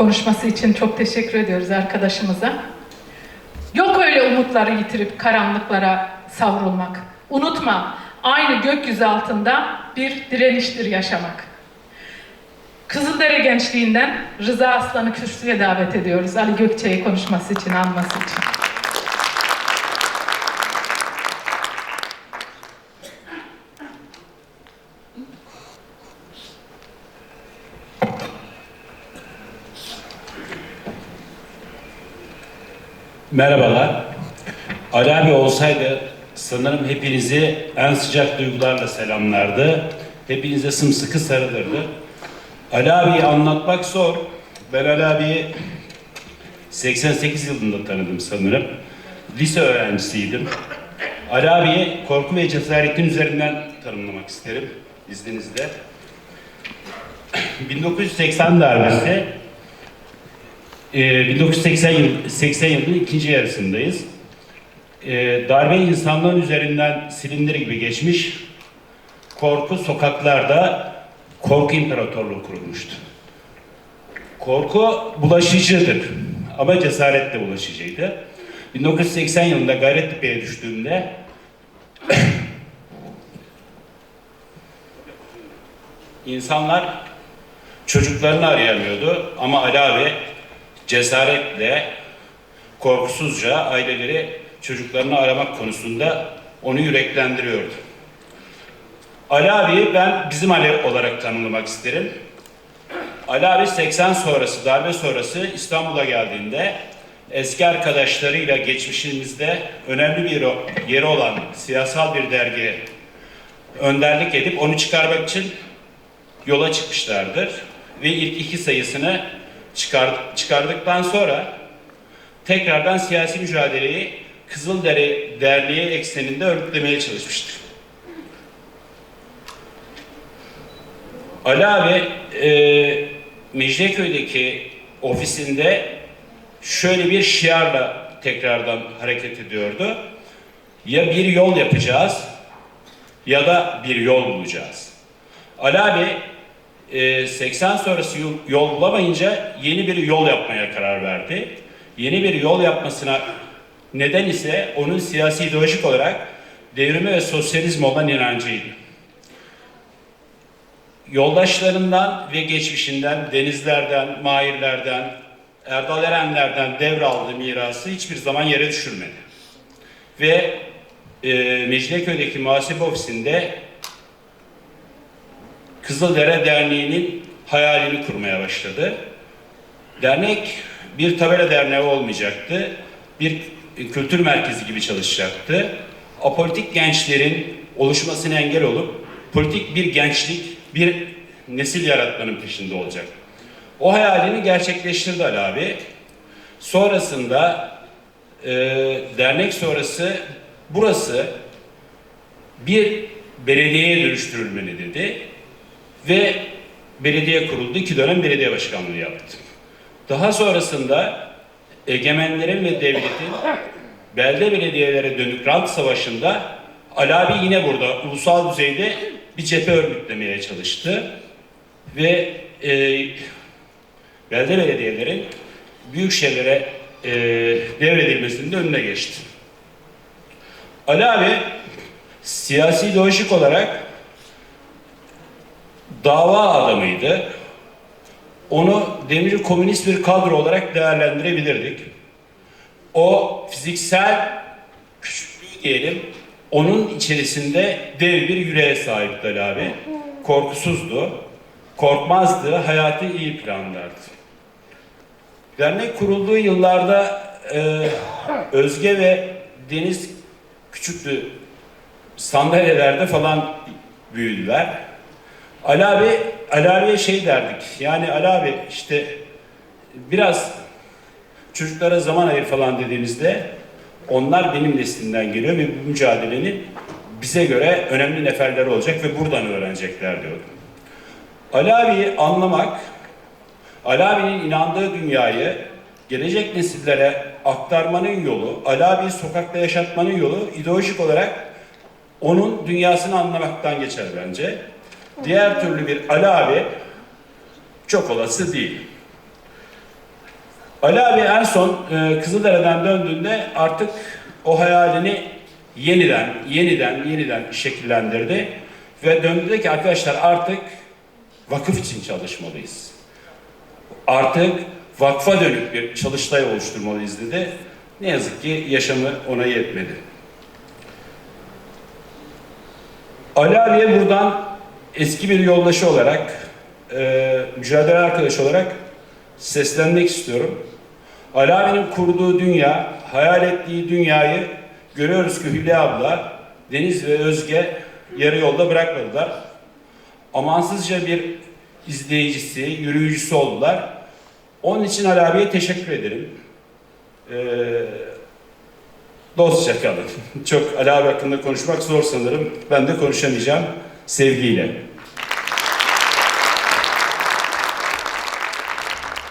konuşması için çok teşekkür ediyoruz arkadaşımıza. Yok öyle umutları yitirip karanlıklara savrulmak. Unutma, aynı gökyüzü altında bir direniştir yaşamak. Kızıldere gençliğinden Rıza Aslan'ı kürsüye davet ediyoruz. Ali Gökçe'yi konuşması için, anması için. Merhabalar. Ali abi olsaydı sanırım hepinizi en sıcak duygularla selamlardı. Hepinize sımsıkı sarılırdı. Ali anlatmak zor. Ben Ali abiyi 88 yılında tanıdım sanırım. Lise öğrencisiydim. Ali abiyi korku ve cesaretin üzerinden tanımlamak isterim izninizle. 1980 darbesi ee, 1980 yıl, 80 yılının ikinci yarısındayız. Ee, darbe insanlığın üzerinden silindir gibi geçmiş. Korku sokaklarda korku imparatorluğu kurulmuştu. Korku bulaşıcıdır ama cesaret de bulaşıcıydı. 1980 yılında Gayrettepe'ye düştüğümde insanlar çocuklarını arayamıyordu ama Ali abi cesaretle, korkusuzca aileleri çocuklarını aramak konusunda onu yüreklendiriyordu. Ali abi ben bizim Ali olarak tanımlamak isterim. Ali abi 80 sonrası, darbe sonrası İstanbul'a geldiğinde eski arkadaşlarıyla geçmişimizde önemli bir yeri olan siyasal bir dergiye önderlik edip onu çıkarmak için yola çıkmışlardır. Ve ilk iki sayısını çıkar, çıkardıktan sonra tekrardan siyasi mücadeleyi Kızıldere Derneği ekseninde örgütlemeye çalışmıştır. Ali abi e, Mecidiyeköy'deki ofisinde şöyle bir şiarla tekrardan hareket ediyordu. Ya bir yol yapacağız ya da bir yol bulacağız. Ali abi 80 sonrası yol, yol bulamayınca yeni bir yol yapmaya karar verdi. Yeni bir yol yapmasına neden ise onun siyasi ideolojik olarak devrime ve sosyalizm olan inancıydı. Yoldaşlarından ve geçmişinden, denizlerden, mahirlerden, Erdal Erenler'den devraldığı mirası hiçbir zaman yere düşürmedi. Ve e, Mecidiyeköy'deki muhasebe ofisinde Kızıldere Derneği'nin hayalini kurmaya başladı. Dernek bir tabela derneği olmayacaktı. Bir kültür merkezi gibi çalışacaktı. Apolitik gençlerin oluşmasına engel olup politik bir gençlik, bir nesil yaratmanın peşinde olacak. O hayalini gerçekleştirdi Ali abi. Sonrasında e, dernek sonrası burası bir belediyeye dönüştürülmeli dedi ve belediye kuruldu. İki dönem belediye başkanlığı yaptı. Daha sonrasında egemenlerin ve devletin belde belediyelere dönük rant savaşında Ali abi yine burada ulusal düzeyde bir cephe örgütlemeye çalıştı. Ve e, belde belediyelerin büyük şehirlere e, devredilmesinin de önüne geçti. Ali abi siyasi ideolojik olarak dava adamıydı. Onu demir komünist bir kadro olarak değerlendirebilirdik. O fiziksel küçüklüğü diyelim, onun içerisinde dev bir yüreğe sahipti Ali abi. Korkusuzdu, korkmazdı, hayatı iyi planlardı. Dernek kurulduğu yıllarda e, Özge ve Deniz küçüktü sandalyelerde falan büyüdüler. Ali abi, Ali abiye şey derdik. Yani Ali abi işte biraz çocuklara zaman ayır falan dediğimizde onlar benim neslimden geliyor ve bu mücadelenin bize göre önemli neferleri olacak ve buradan öğrenecekler diyordu. Ali abiyi anlamak, Ali abinin inandığı dünyayı gelecek nesillere aktarmanın yolu, Ali abiyi sokakta yaşatmanın yolu ideolojik olarak onun dünyasını anlamaktan geçer bence. Diğer türlü bir Ali abi çok olası değil. Ali abi en son e, Kızıldere'den döndüğünde artık o hayalini yeniden, yeniden, yeniden şekillendirdi. Ve döndü dedi ki arkadaşlar artık vakıf için çalışmalıyız. Artık vakfa dönük bir çalıştay oluşturmalıyız dedi. Ne yazık ki yaşamı ona yetmedi. Ali abiye buradan eski bir yoldaşı olarak, e, mücadele arkadaşı olarak seslenmek istiyorum. Ali kurduğu dünya, hayal ettiği dünyayı görüyoruz ki Hülya abla, Deniz ve Özge yarı yolda bırakmadılar. Amansızca bir izleyicisi, yürüyücüsü oldular. Onun için Ali teşekkür ederim. Ee, dostça kalın. Çok Ali hakkında konuşmak zor sanırım. Ben de konuşamayacağım. Sevgiyle.